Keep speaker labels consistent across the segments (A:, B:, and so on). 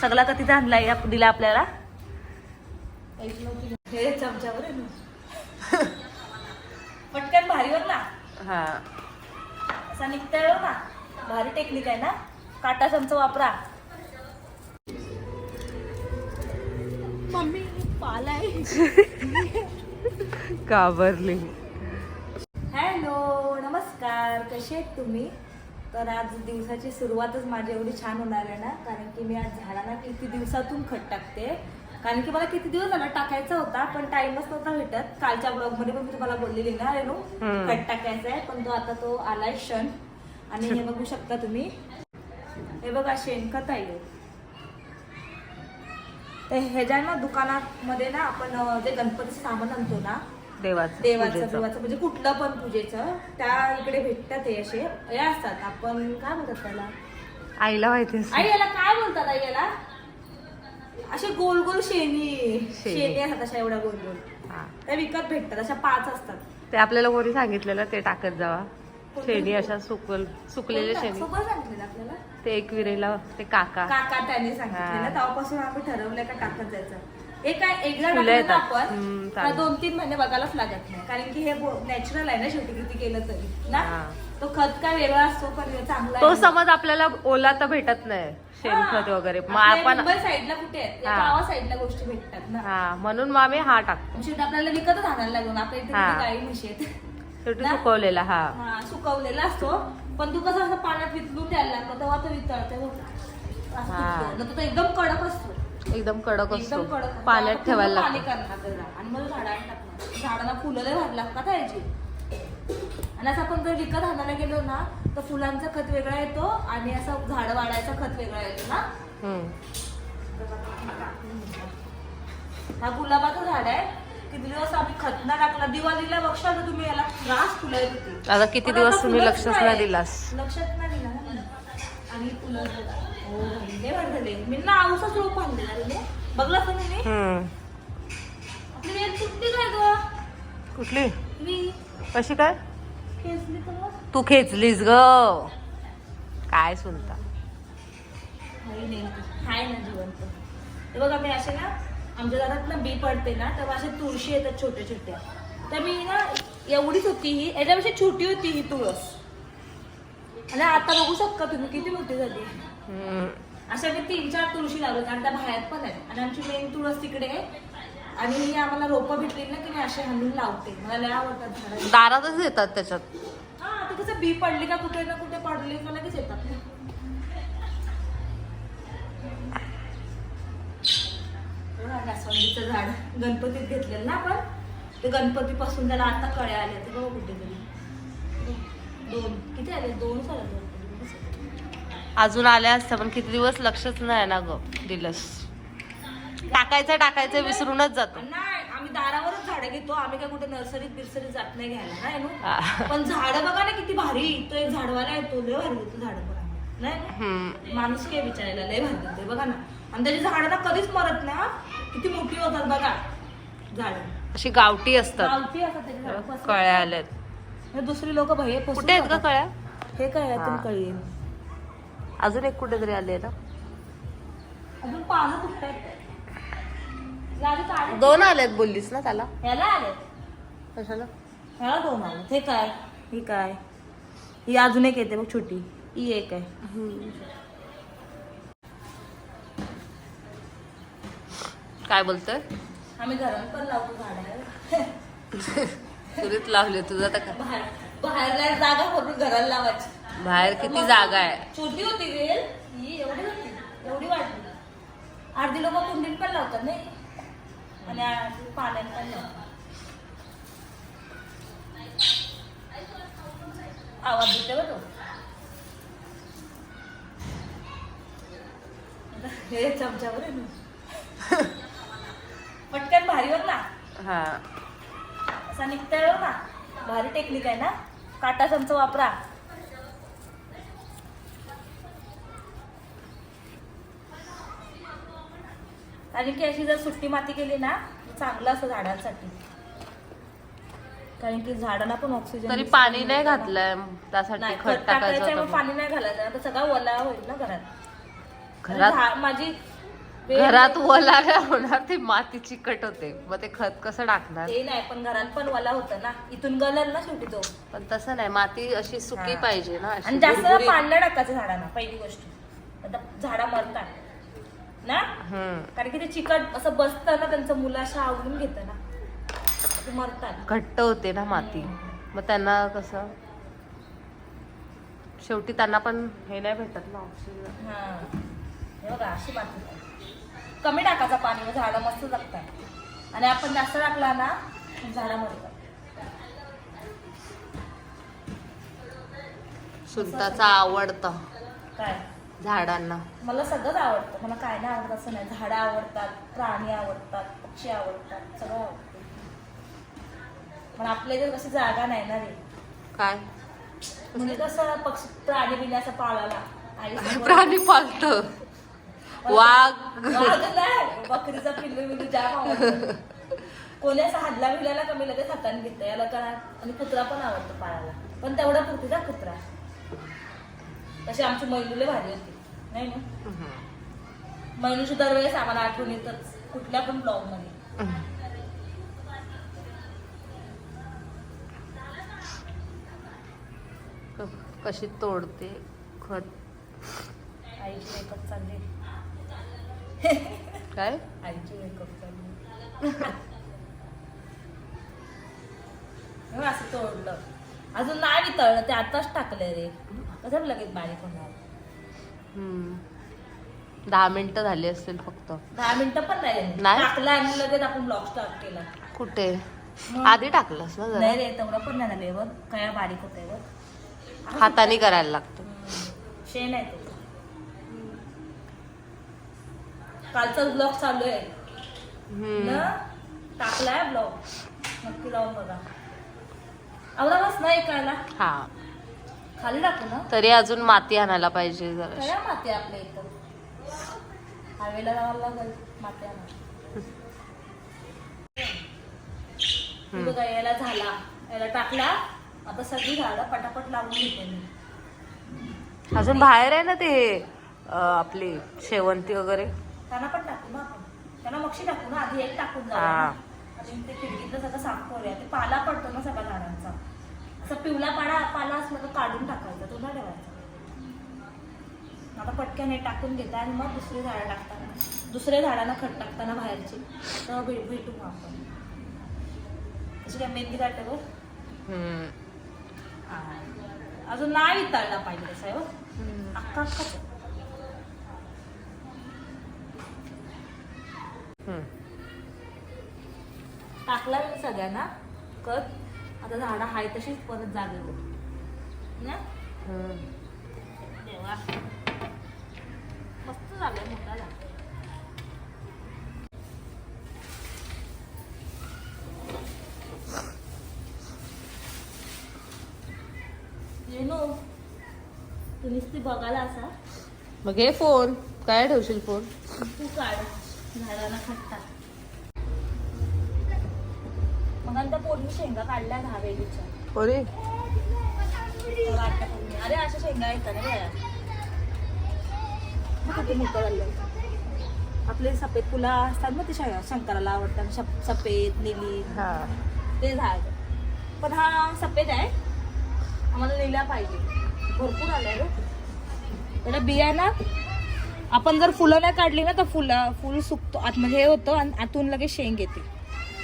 A: सगळा का तिथे आणलाय आप- दिला आपल्याला. हे चमच्यावर. पटकन भारीवर ना.
B: हा.
A: असा निघता येऊ ना. भारी टेक्निक आहे ना. काटा चमचा वापरा. मम्मी पालाय
B: काबरली
A: हॅलो नमस्कार. कसे आहेत तुम्ही? तर आज दिवसाची सुरुवातच माझी एवढी छान होणार आहे ना कारण की मी आज झाडांना किती दिवसातून खत टाकते कारण की मला किती दिवस झाला टाकायचा होता पण टाइमच नव्हता भेटत कालच्या ब्लॉगमध्ये पण मी तुम्हाला बोललेली ना रेणू. खत टाकायचा आहे पण तो आता तो आलाय क्षण आणि हे बघू शकता तुम्ही हे बघा शेणखत आहे हे. तर ह्याच्या ना दुकानामध्ये ना आपण जे गणपतीचं सामान आणतो ना
B: देवाचं
A: देवाचं
B: पूजेचं.
A: देवाचं म्हणजे कुठलं पण पूजेचं त्या इकडे भेटतात हे असे. हे असतात. आपण काय म्हणतात त्याला?
B: आईला माहिती असेल.
A: आई याला काय बोलतात आई याला? असे गोल गोल शेणी.
B: शेणी.
A: शेणी असतात अशा एवढ्या गोल गोल.
B: हा.
A: त्या विकत भेटतात. अशा पाच असतात.
B: ते आपल्याला कोणी सांगितलेलं ते टाकत जावा. शेणी अशा सुकल सुकलेले? शेणी.
A: सोबत सांगितलेलं आपल्याला?
B: ते एकविरेला ते काका.
A: काका त्यांनी सांगितलेलं.
B: हा.
A: तेव्हापासून आम्ही ठरवलंय का टाकत जायचं हे काय एकदा
B: फुलं
A: टाकलं ना
B: येतात.
A: आपण
B: चालेल.
A: दोन तीन महिने बघायलाच लागत नाही कारण की हे नॅचरल आहे ना शेवटी किती केलं तरी ना
B: हा.
A: तो खत काय वेगळा असतो पण हे चांगला
B: तो
A: आहे.
B: समज आपल्याला ओला तर भेटत नाही शेणखत
A: हा.
B: वगैरे मग
A: आपल्या
B: आपण
A: मुंबई साईडला कुठे आहेत या
B: हा.
A: गावा साईडला गोष्टी भेटतात ना
B: हा म्हणून मग आम्ही हा टाकतो
A: शेवटी आपल्याला विकतच आणायला लागून आपल्या इथे
B: हा.
A: किती गाई म्हशी आहेत
B: शेवटी
A: ना?
B: सुकवलेला हा
A: हा सुकवलेला असतो पण तू कसं असं पाण्यात वितळून द्यायला लागतं तेव्हा तो वितळते बघ. असं
B: हा.
A: तुटतो. नाहीतर तो एकदम कडक असतो
B: एकदम कडक असतो.
A: एकदम कडक. असतो.
B: पाण्यात
A: आपण
B: ठेवायला
A: पूर्ण पाणी
B: लागतो
A: करणार त्याला. आणि मग झाडाला टाकणार. झाडाला फुलं लय भारी लागतात हा याची. आणि असं आपण जर विकत आणायला गेलो ना तर फुलांचा खत वेगळा येतो आणि असं झाड वाढायचा खत वेगळा येतो ना.
B: हम्म.
A: हा गुलाबाचं झाड आहे. किती दिवस आम्ही टाकला? दिवाळीला बघशाल तुम्ही? याला होती
B: आता किती
A: पण
B: दिवस तुम्ही
A: फुलंच
B: लक्षच
A: नाही.
B: दिलास?
A: लक्षात नाही दिला ना. आणि फुलं हो मी ना औसाच रोप आणलेला रे. मी. बघला तुम्ही? मी
B: हम्म.
A: आपली वेल तुटली काय ग?
B: कुठली?
A: मी.
B: कशी काय?
A: खेचली तर.
B: तू खेचलीस ग. काय सुनता?
A: हाय नाही हाय ना जिवंत. ते बघा मी असे ना आमच्या घरात ना बी पडते ना तेव्हा अशा तुळशी येतात छोट्या छोट्या. तर मी ना एवढीच होती ही याच्यापेक्षा छोटी होती ही तुळस. आणि आता बघू शकता तुम्ही किती मोठी झाली. अशा मी तीन चार तुळशी लावल्यात आणि त्या बाहेर पण आहेत. आणि आमची मेन तुळस तिकडे आहे. आणि ही आम्हाला रोपं भेटली ना की मी असे हाणून लावते. मला लय आवडतात
B: दारातच येतात त्याच्यात.
A: हा ते कसं बी पडली का कुठे ना कुठे पडली का लगेच येतात. बघा, जास्वंदीचं झाड. गणपतीत घेतलेलं ना आपण? ते गणपती पासून त्याला आता कळ्या आल्या ते बघा कुठेतरी. दोन. किती आले? दोन आले गणपती
B: अजून आल्या असत्या पण किती दिवस लक्षच नाही ना ग दिलंस. टाकायचं टाकायचं विसरूनच जातो.
A: नाही आम्ही दारावरच झाडं घेतो. आम्ही काय कुठे नर्सरीत बिर्सरीत जात नाही घ्यायला नाही. पण झाडं बघा ना किती भारी. तो एक झाडवाला येतो लय भारी होतो झाडं बघा. नाही. माणूस काय विचारायला लय भारी होते बघा ना. आणि त्याची झाडं ना कधीच मरत ना किती मोठी होतात बघा. झाड.
B: अशी गावठी असतात.
A: गावठी असतात त्याची झाडं पसरत.
B: कळ्या आल्यात.
A: हे दुसरी लोक भये फसून
B: कुठे आहेत का
A: जातात.
B: कळ्या?
A: हे काय आहे?
B: हा.
A: तुम कळी.
B: अजून एक कुठेतरी आले ना
A: अजून पानं तुटतात यादी काढ.
B: दोन बोललीस ना त्याला?
A: ह्याला आले
B: कशाला?
A: ह्याला दोन आले हे काय? ही काय? ही अजून एक येते बघ छोटी. ही एक आहे.
B: काय बोलतोय?
A: आम्ही घरात पण लावतो झाडं
B: तुरीत लावले तुझं आता का
A: बाहेर जागा करून घराला लावायची.
B: बाहेर किती जागा आहे?
A: छोटी होती वेल. ही एवढी होती. एवढी वाटली अर्धी लोक कुंडीत पण लावतात नाही? आणि पाण्यात पण लावतात. आवाज देते तो? हे चमच्यावर आहे पटकन भारीवर ना.
B: हा.
A: असा निघता ना. भारी टेक्निक आहे ना. काटा चमचा वापरा. आणि की अशी जर सुट्टी माती केली ना चांगलं असं झाडांसाठी. कारण की झाडांना पण ऑक्सिजन
B: तरी पाणी नाही घातलंय त्यासाठी
A: नाही
B: खत
A: खत
B: टाकायचं होतं
A: पाणी नाही घालायचं. आता सगळा ओला होईल ना घरात. आणि
B: घरात
A: झा- माझी
B: घरात ओला नाही होणार ते माती चिकट होते. मग ते खत कसं टाकणार?
A: ते नाही पण घरात पण वाला होतं ना. इथून गलल ना शेवटी तो.
B: पण तसं नाही माती अशी सुकी
A: हा.
B: पाहिजे ना अशी
A: आणि जास्त. पाणी नाही टाकायचं झाडांना पहिली गोष्ट. आता झाडा मरतात. ना?
B: हम्म.
A: कारण की ते चिकट असं बसतं ना त्यांचं मुलाशा आवडून घेतं ना. ते मरतात.
B: घट्ट होते ना माती. मग त्यांना कसं? शेवटी त्यांना पण हे नाही भेटत ना ऑक्सिजन
A: हा. हे बघा अशी माती. कमी टाकायचं पाणी झाडं मस्त जगतात. आणि आपण जास्त टाकला ना झाडं मरतात.
B: आवडतं.
A: काय?
B: झाडांना.
A: मला सगळंच आवडतं. मला काय नाही आवडत असं नाही. झाडं आवडतात प्राणी आवडतात पक्षी आवडतात सगळं आवडतं. पण आपल्या इथे कशी जागा नाही ना रे.
B: काय?
A: म्हणजे कसं पक्षी प्राणी बिणी असं पाळायला.
B: प्राणी पालत वाघ.
A: बकरीचा पिल्लू बिल्लू जाम कोणी असं हादला बिलाला कमी लगेच हाताने घेतं याला काय आणि कुत्रा पण आवडतो पाळायला. पण तेवढा पुरती ना कुत्रा. तशी आमची मैलूले भारी होती. नाही ना? मैलूची दरवेळेस आम्हाला आठवण येतच कुठल्या पण ब्लॉगमध्ये.
B: कशी तोडते खत
A: आईची मेकअप चालली.
B: काय?
A: आईची मेकअप चालली हो, असं तोडलं. अजून नाही वितळलं ते आताच टाकलंय रे. कसं लगेच बारीक होणार.
B: दहा मिनिटं झाली असतील फक्त.
A: दहा मिनिटं पण नाही? टाकलं आणि लगेच आपण ब्लॉग स्टार्ट केला.
B: कुठे? आधी टाकलंस ना
A: नाही रे तेवढं पण नाही झाले. बघ काय बारीक होतंय बघ.
B: हाताने करायला लागतं.
A: शेण आहे ते कालचा ब्लॉग चालू आहे. ना? टाकलाय ब्लॉग नक्की लावून बघा. नाही
B: हा.
A: खाली टाकू ना?
B: तरी अजून माती आणायला पाहिजे जरा
A: माती आपल्या इथं. जावं लागेल माती आणा बघा याला झाला. याला टाकला. आता सगळी झाडं पटापट लावून घेते मी.
B: अजून बाहेर आहे ना ते अं, आपली शेवंती वगैरे?
A: त्यांना पण टाकू ना आपण. त्यांना मक्षी टाकू ना आधी एक टाकून जाऊ.
B: हा.
A: आणि ते खिडकीतलं सगळं साफ करूया. ते पाला पडतो ना सगळ्या झाडांचा. असं पिवला पाला पाला असला तर काढून टाकायचा तो नाही ठेवायचा. आता पटकन हे टाकून घेता आणि मग दुसरी झाडं टाकताना. दुसऱ्या झाडांना खत टाकताना बाहेरची. तेव्हा भेट भेटू मग आपण. तशी काय मेहंदी काढते बघ. अजून नाही वितळला पाहिजे तसं आहे बघ. अख्खा सगळ्यांना कत आता झाडं हाय तशीच परत जागेवर ना. देवा. मस्त झालंय मोठा झाला. येनो तू नुसती बघायला असा
B: मग हे फोन. काय ठेवशील फोन?
A: तू काढ. झाडाला खट्टा मग नंतर पोरणी शेंगा काढल्या दहा वेगळीच्या
B: अरे
A: अशा शेंगा येतात ना बाया बघ किती मोठं झालं? आपले सफेद फुलं असतात ना ते शंकराला आवडतात. शप- सफेद निली
B: हा.
A: ते झाड. पण हा सफेद आहे. आम्हाला लिहिला पाहिजे. भरपूर आलाय रे. त्याला बिया ना आपण जर फुलं नाही काढली ना तर फुलं फुल सुकतो. आतमध्ये हे होतं आणि आतून लगेच शेंग येते.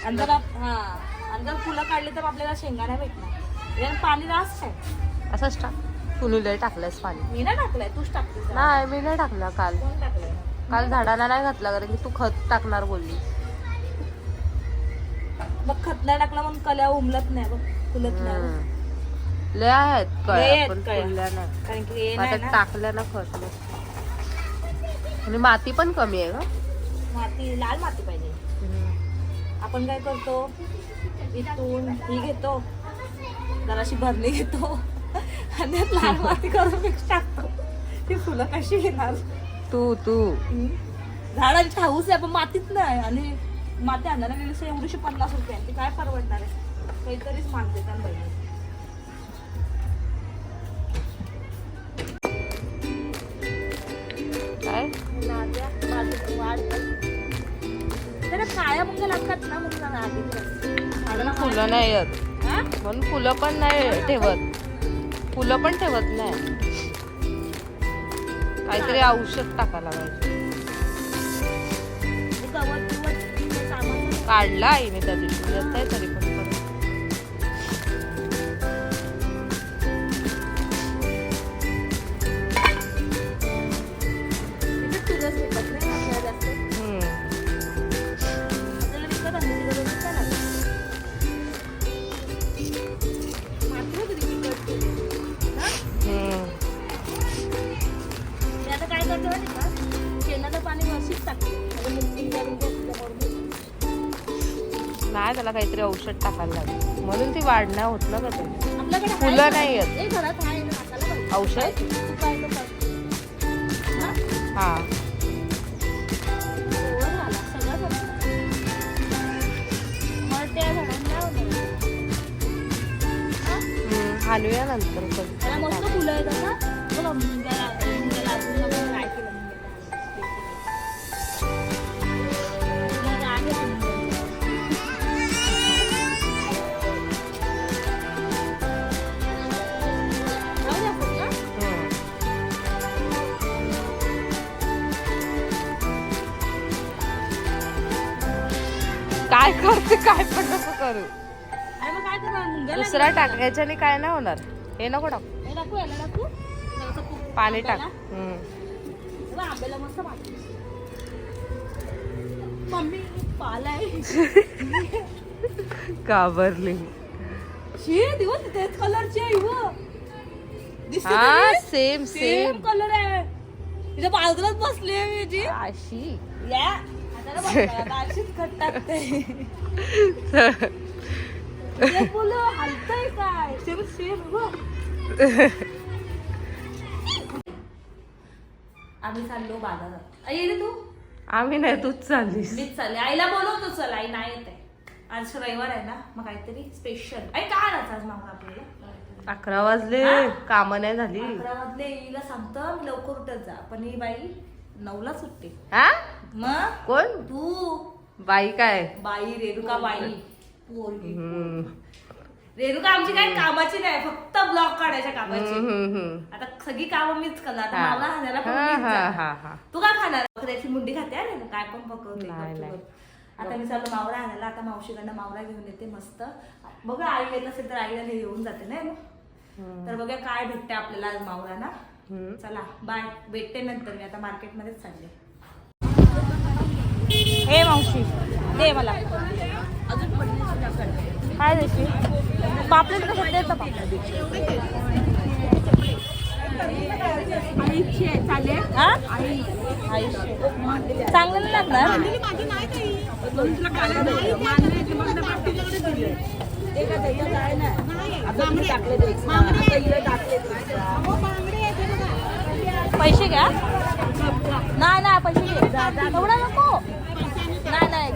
A: आणि जर आप- हा. आणि जर फुलं काढली तर आपल्याला शेंगा नाही भेटणार. पाणी जास्त आहे.
B: असंच टाक. तू लय टाकलंयस पाणी.
A: मी नाही टाकलंय. तूच टाकते
B: नाही मी नाही टाकलं काल.
A: कोण टाकलंय?
B: काल झाडाला नाही घातला कारण की तू खत टाकणार बोलली.
A: मग खत नाही टाकला म्हणून कल्या उमलत नाही बघ फुलत नाही बघ.
B: हम्म. लय आहेत
A: लय
B: कळ्या
A: आहेत
B: पण
A: कळ्या.
B: फुलल्या नाही
A: कारण की हे नाही
B: आता
A: ना.
B: टाकल्या ना खत मस्त. आणि माती पण कमी आहे का
A: माती लाल माती पाहिजे. आपण काय करतो? इथून ही घेतो. जराशी भरणी घेतो. आणि लाल माती करून मिक्स टाकतो. ती फुलं कशी घेणार
B: तू तू.
A: झाडांची हाऊस आहे पण मातीत नाही. आणि माती आणायला गेली एवढीशी पन्नास रुपये. ती काय परवडणार आहे? काहीतरीच मानते त्या
B: फुलं नाही येत
A: हा?
B: म्हणून फुलं पण नाही ठेवत. फुलं पण ठेवत नाही. काहीतरी औषध टाकायला पाहिजे. काढला आई मी त्या दिवशी. तरी काहीतरी औषध टाकायला लागेल म्हणून ती वाढ नाही होत ना का ते फुलं? नाही येत.
A: हे घरात आहे ना, टाकायला पाहिजे.
B: औषध.
A: हा?
B: हा
A: एवढं झालं, काय
B: करते काय पण नको करू? दुसरा टाकायच्याने काय नाही होणार. हे नको टाकू.
A: हे टाकू टाकू.
B: पाणी टाक.
A: आंब्याला.
B: हम्म.
A: बघ, आंब्याला मस्त पाणी मम्मी पालाय
B: घाबरली.
A: शी दिवस तेच कलरची आहे दिसते
B: हा
A: तरी?
B: सेम
A: सेम
B: सेम
A: कलर आहे. तिच्या बाजूलाच बसली आहे मी जी.
B: अशी.
A: या. हो आम्ही चाललो बाजारात. तू.
B: आम्ही नाही तूच चाललीस.
A: मीच चालले. आईला बोलवतो चल आई नाही येत आज रविवार आहे ना मग काहीतरी स्पेशल आई काय आणायचं आज मामा आपल्याला?
B: अकरा वाजले? काम नाही झाली.
A: अकरा वाजले. हिला सांगतो मी लवकर उठत जा. पण ही बाई नऊला सुटते.
B: हा?
A: मग
B: कोण
A: तू
B: बाई काय
A: बाई रेणुका बाई पोरगी.
B: हम्म.
A: रेणुका आमची काही कामाची नाही फक्त ब्लॉग काढायच्या कामाची
B: हम्म, हम्म, हम्म.
A: आता सगळी कामं मीच करणार आता
B: हा.
A: पण
B: हा,
A: मीच
B: हा. हा, हा.
A: तू काय खाणार बकऱ्याची मुंडी खाते अरे काय पण पकवते
B: नाही,
A: गपचूप.
B: नाही.
A: आता मी चाललो मावळा आणायला आता मावशीकडनं मावळा घेऊन येते मस्त बघा आई येत असेल तर आईला हे येऊन जाते ना
B: हम्म.
A: तर बघा काय भेटते आपल्याला आज मावळा ना
B: हम्म.
A: चला बाय भेटते नंतर मी आता मार्केटमध्येच चालले हे मावशी. दे मला. काय देशी पापलेट कसं देत हा? चांगलं नाही लागणार. पैसे घ्या. नाही नाही पैसे घे. एवढा नको. नाही नाही.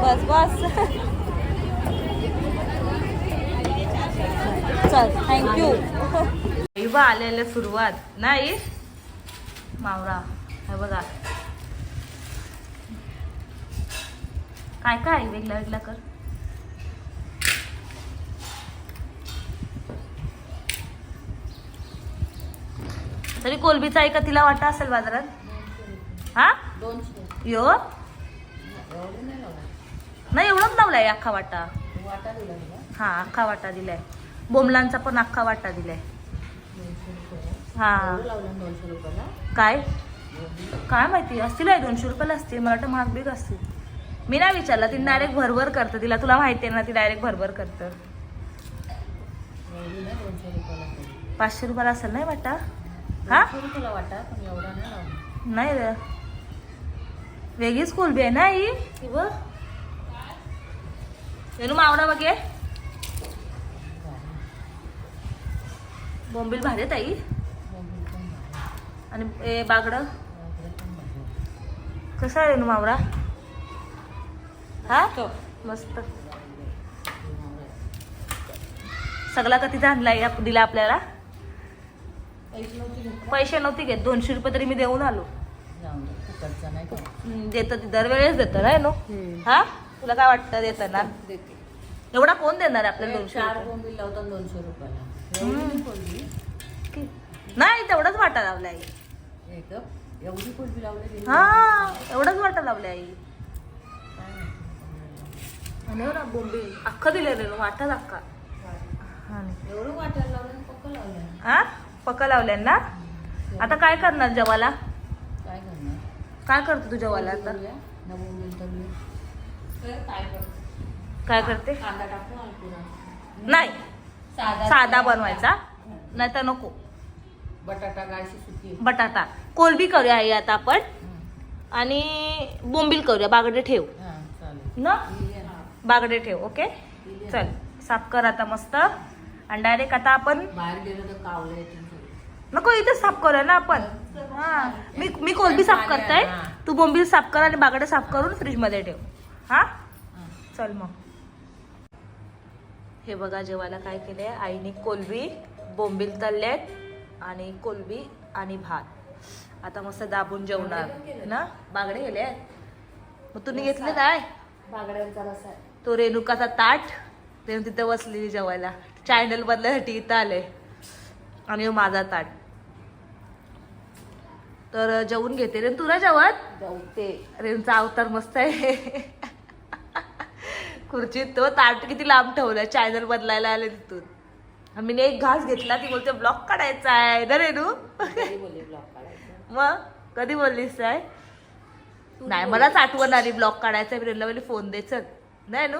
A: बस बस. चल थँक्यू बा आलेल्या सुरुवात. नाही? मावरा हे बघा. काय काय वेगळा वेगळा कर. तरी कोलबीचा आहे का तिला वाटा असेल बाजारात? हा? यो? नाही एवढंच लावलाय अख्खा वाटा. हा अख्खा वाटा दिलाय. बोमलांचा पण अख्खा वाटा दिलाय. हा. काय? काय माहिती असतील आहे दोनशे रुपयाला असतील. मला वाटतं महाग बीग असतील. मी नाही विचारला ती डायरेक्ट भरभर करतं. तिला तुला माहिती आहे ना ती डायरेक्ट भरभर करतं. पाचशे रुपयाला असेल नाही वाटा? हा? नाही रे. वेगळीच कोलबी आहे ना ही? ही वेणू मावडा बघे. बोंबील भारी आहे ताई. आणि ए बागडं? कसा आहे रेणू मावरा हा? मस्त. सगळा कितीचा आणलाय दिला आपल्याला? पैसे नव्हते घेत दोनशे रुपये तरी मी देऊन आलो. देतं दरवेळेस देतं ना नो? हा? तुला काय वाटतं देतं. ना एवढा कोण देणार आपल्याला दोनशे?
C: दोनशे रुपयाला.
A: नाही तेवढाच वाटा लावला आई.
C: एवढी
A: हा एवढाच वाटा लावला आई. एवढा बोंबे अख्खा दिले रे वाटाच अख्खा हा.
C: एवढं वाटायला लावलं पक्क लावलं.
A: हा? पक्का लावल्या ना आता काय करणार जेवाला?
C: काय करणार?
A: काय करतो तू जेवाला आता?
C: काय करतो?
A: काय करते?
C: कांदा टाकू अलपुरा
A: नाही. साधा बनवायचा. नाही तर नको.
C: बटाटा गायची सुकी.
A: बटाटा. कोलबी करूया आई आता आपण. आणि बोंबील करूया. बागडे ठेव.
C: हा चालेल.
A: ना? बागडे ठेव ओके? चल साफ कर आता मस्त. आणि डायरेक्ट आता आपण
C: बाहेर गेलो तर कावलं येतील सगळे.
A: नको इथे साफ करूया ना आपण. हा. मी मी कोलबी साफ करताय. तू बोंबील साफ कर आणि बागडे साफ करून फ्रीजमध्ये ठेव. हा. चल मग. हे बघा जेवायला काय केलंय? आईने कोलबी बोंबील तळल्यात आणि कोलबी आणि भात. आता मस्त दाबून जेवणार ना? बागडे गेले मग तुम्ही घेतले काय
C: बागड्यांचा रसा आहे.
A: तो रेणुकाचा ताट रेणू तिथं बसलेली जेवायला. चॅनल बदलायसाठी इथं आले. आणि माझा ताट. तर जेवून घेते. रेणू तुला जेवत.
C: जाऊ ते
A: रेणूचा अवतार मस्त आहे. खुर्चीत तो ताट किती लांब ठेवलाय चॅनल बदलायला आले तिथून. मी एक घास घेतला. ती बोलते ब्लॉक काढायचा आहे. ना रेणू? मग? कधी बोललीस काय नाही मलाच आठवण आली ब्लॉक काढायचा आहे. रेणूला फोन दे चल. नाही नू?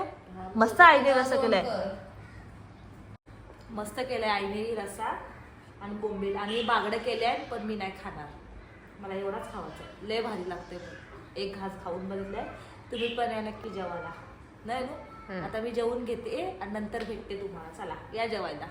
A: मस्त आईने रसा केलाय. मस्त केलाय आईने रसा आणि बोंबील आणि बागडं केले पण मी नाही खाणार. मला एवढाच खावायचा लय भारी लागते एक घास खाऊन बघितलाय. तुम्ही पण या नक्की जेवायला. नाही नू? आता मी जेवून घेते आणि नंतर भेटते तुम्हाला. चला या जेवायला.